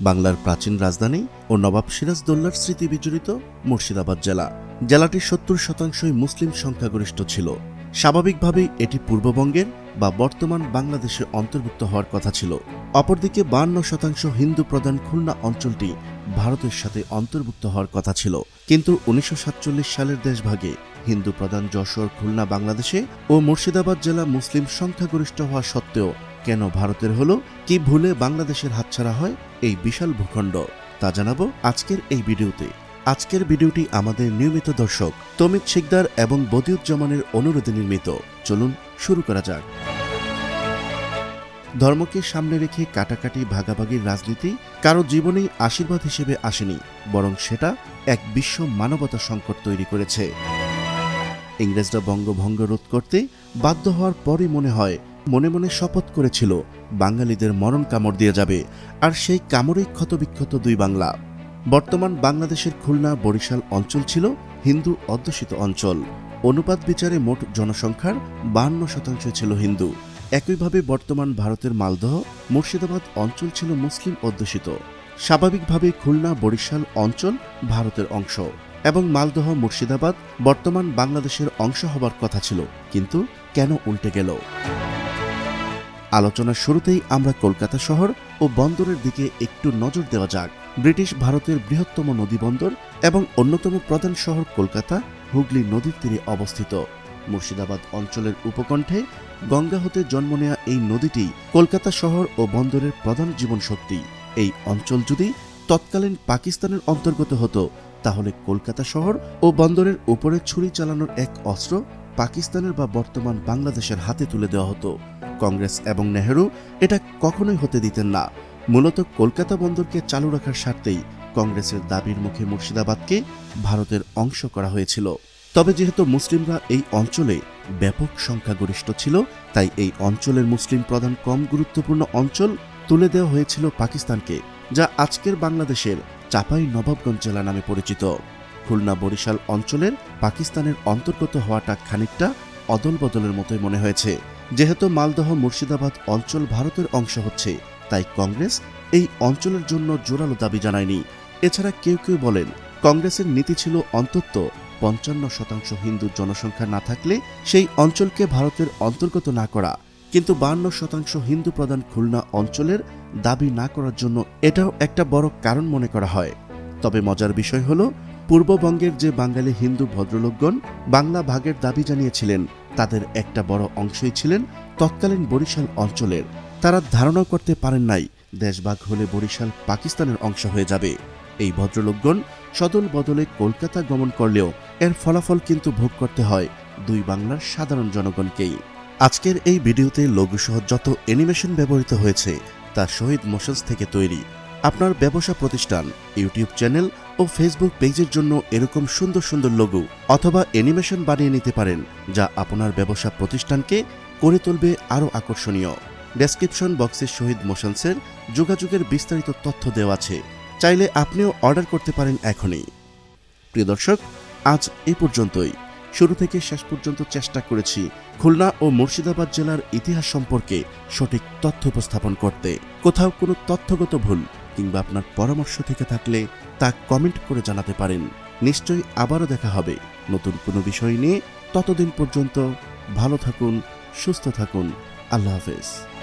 বাংলার প্রাচীন রাজধানী ও নবাব সিরাজদৌল্লার স্মৃতি বিজড়িত মুর্শিদাবাদ জেলা। জেলাটির সত্তর শতাংশই মুসলিম সংখ্যাগরিষ্ঠ ছিল। স্বাভাবিকভাবেই এটি পূর্ববঙ্গের বা বর্তমান বাংলাদেশে অন্তর্ভুক্ত হওয়ার কথা ছিল। অপরদিকে বান্ন শতাংশ হিন্দু প্রধান খুলনা অঞ্চলটি ভারতের সাথে অন্তর্ভুক্ত হওয়ার কথা ছিল। কিন্তু উনিশশো সাতচল্লিশ সালের দেশভাগে হিন্দু প্রধান যশোর, খুলনা, বাংলাদেশে ও মুর্শিদাবাদ জেলা মুসলিম সংখ্যাগরিষ্ঠ হওয়া সত্ত্বেও কেন ভারতের হলো? কি ভুলে বাংলাদেশের হাতছাড়া হয়? এই বিশাল ভূখণ্ড। তা জানাব আজকের এই ভিডিওতে। আজকের ভিডিওটি আমাদের নিয়মিত দর্শক তমিত শিকদার এবং বদিউজ্জামানের অনুরোধে নির্মিত। চলুন শুরু করা যাক। ধর্মকে সামনে রেখে কাটাকাটি ভাগাভাগির রাজনীতি কারও জীবনেই আশীর্বাদ হিসেবে আসেনি, বরং সেটা এক বিশ্ব মানবতা সংকট তৈরি করেছে। ইংরেজরা বঙ্গভঙ্গ রোধ করতে বাধ্য হওয়ার পরই মনে হয় মনে মনে শপথ করেছিল, বাঙালিদের মরণ কামড় দিয়ে যাবে, আর সেই কামড়েই ক্ষতবিক্ষত দুই বাংলা। বর্তমান বাংলাদেশের খুলনা বরিশাল অঞ্চল ছিল হিন্দু অধ্যুষিত অঞ্চল। অনুপাত বিচারে মোট জনসংখ্যার বান্ন শতাংশ ছিল হিন্দু। একইভাবে বর্তমান ভারতের মালদহ, মুর্শিদাবাদ অঞ্চল ছিল মুসলিম অধ্যুষিত। স্বাভাবিকভাবে খুলনা বরিশাল অঞ্চল ভারতের অংশ। এবং মালদহ, মুর্শিদাবাদ বর্তমান বাংলাদেশের অংশ হবার কথা ছিল, কিন্তু কেন উল্টে গেল? আলোচনার শুরুতেই আমরা কলকাতা শহর ও বন্দরের দিকে একটু নজর দেওয়া যাক। ব্রিটিশ ভারতের বৃহত্তম নদী বন্দর এবং অন্যতম প্রধান শহর কলকাতা, হুগলি নদীর তীরে অবস্থিত। মুর্শিদাবাদ অঞ্চলের উপকণ্ঠে গঙ্গা হতে জন্ম নেয়া এই নদীটি কলকাতা শহর ও বন্দরের প্রধান জীবন শক্তি এই অঞ্চল যদি তৎকালীন পাকিস্তানের অন্তর্গত হতো, তাহলে কলকাতা শহর ও বন্দরের উপরে ছুরি চালানোর এক অস্ত্র পাকিস্তানের বা বর্তমান বাংলাদেশের হাতে তুলে দেওয়া হতো। কংগ্রেস এবং নেহেরু এটা কখনোই হতে দিতেন না। মূলত কলকাতা বন্দরকে চালু রাখার স্বার্থেই কংগ্রেসের দাবির মুখে মুর্শিদাবাদকে ভারতের অংশ করা হয়েছিল। তবে যেহেতু মুসলিমরা এই অঞ্চলে ব্যাপক সংখ্যাগরিষ্ঠ ছিল, তাই এই অঞ্চলের মুসলিম প্রধান কম গুরুত্বপূর্ণ অঞ্চল তুলে দেওয়া হয়েছিল পাকিস্তানকে, যা আজকের বাংলাদেশের চাপাই নবাবগঞ্জ জেলা নামে পরিচিত। খুলনা বরিশাল অঞ্চলের পাকিস্তানের অন্তর্গত হওয়াটা খানিকটা অদল বদলের মতোই মনে হয়েছে। যেহেতু মালদহ মুর্শিদাবাদ অঞ্চল ভারতের অংশ হচ্ছে, তাই কংগ্রেস এই অঞ্চলের জন্য জোরালো দাবি জানায়নি। এছাড়া কেউ কেউ বলেন, কংগ্রেসের নীতি ছিল অন্তত পঞ্চান্ন শতাংশ হিন্দু জনসংখ্যা না থাকলে সেই অঞ্চলকে ভারতের অন্তর্গত না করা। কিন্তু বান্ন শতাংশ হিন্দু প্রধান খুলনা অঞ্চলের দাবি না করার জন্য এটাও একটা বড় কারণ মনে করা হয়। তবে মজার বিষয় হল, পূর্ববঙ্গের যে বাঙালি হিন্দু ভদ্রলোকগণ বাংলা ভাগের দাবি জানিয়েছিলেন তাদের একটা বড় অংশই ছিলেন তৎকালীন বরিশাল অঞ্চলের। তারা ধারণা করতে পারেন নাই, দেশভাগ হলে বরিশাল পাকিস্তানের অংশ হয়ে যাবে। এই ভদ্রলোকগণ সদল বদলে কলকাতা গমন করলেও এর ফলাফল কিন্তু ভোগ করতে হয় দুই বাংলার সাধারণ জনগণকেই। আজকের এই ভিডিওতে লঘুসহ যত অ্যানিমেশন ব্যবহৃত হয়েছে, তা শহীদ মোশনস থেকে তৈরি। আপনার ব্যবসা প্রতিষ্ঠান, ইউটিউব চ্যানেল ও ফেসবুক পেজের জন্য এরকম সুন্দর সুন্দর লঘু অথবা অ্যানিমেশন বানিয়ে নিতে পারেন, যা আপনার ব্যবসা প্রতিষ্ঠানকে করে তুলবে আরও আকর্ষণীয়। ডেসক্রিপশন বক্সে শহীদ মোশনসের যোগাযোগের বিস্তারিত তথ্য দেওয়া আছে। চাইলে আপনিও অর্ডার করতে পারেন এখনই। প্রিয় দর্শক, আজ এ পর্যন্তই। শুরু থেকে শেষ পর্যন্ত চেষ্টা করেছি খুলনা ও মুর্শিদাবাদ জেলার ইতিহাস সম্পর্কে সঠিক তথ্য উপস্থাপন করতে। কোথাও কোনো তথ্যগত ভুল কিংবা আপনার পরামর্শ থেকে থাকলে তা কমেন্ট করে জানাতে পারেন। নিশ্চয়ই আবারও দেখা হবে। নতুন কোনো বিষয় নিয়ে ততদিন পর্যন্ত ভালো থাকুন, সুস্থ থাকুন। আল্লাহ হাফেজ।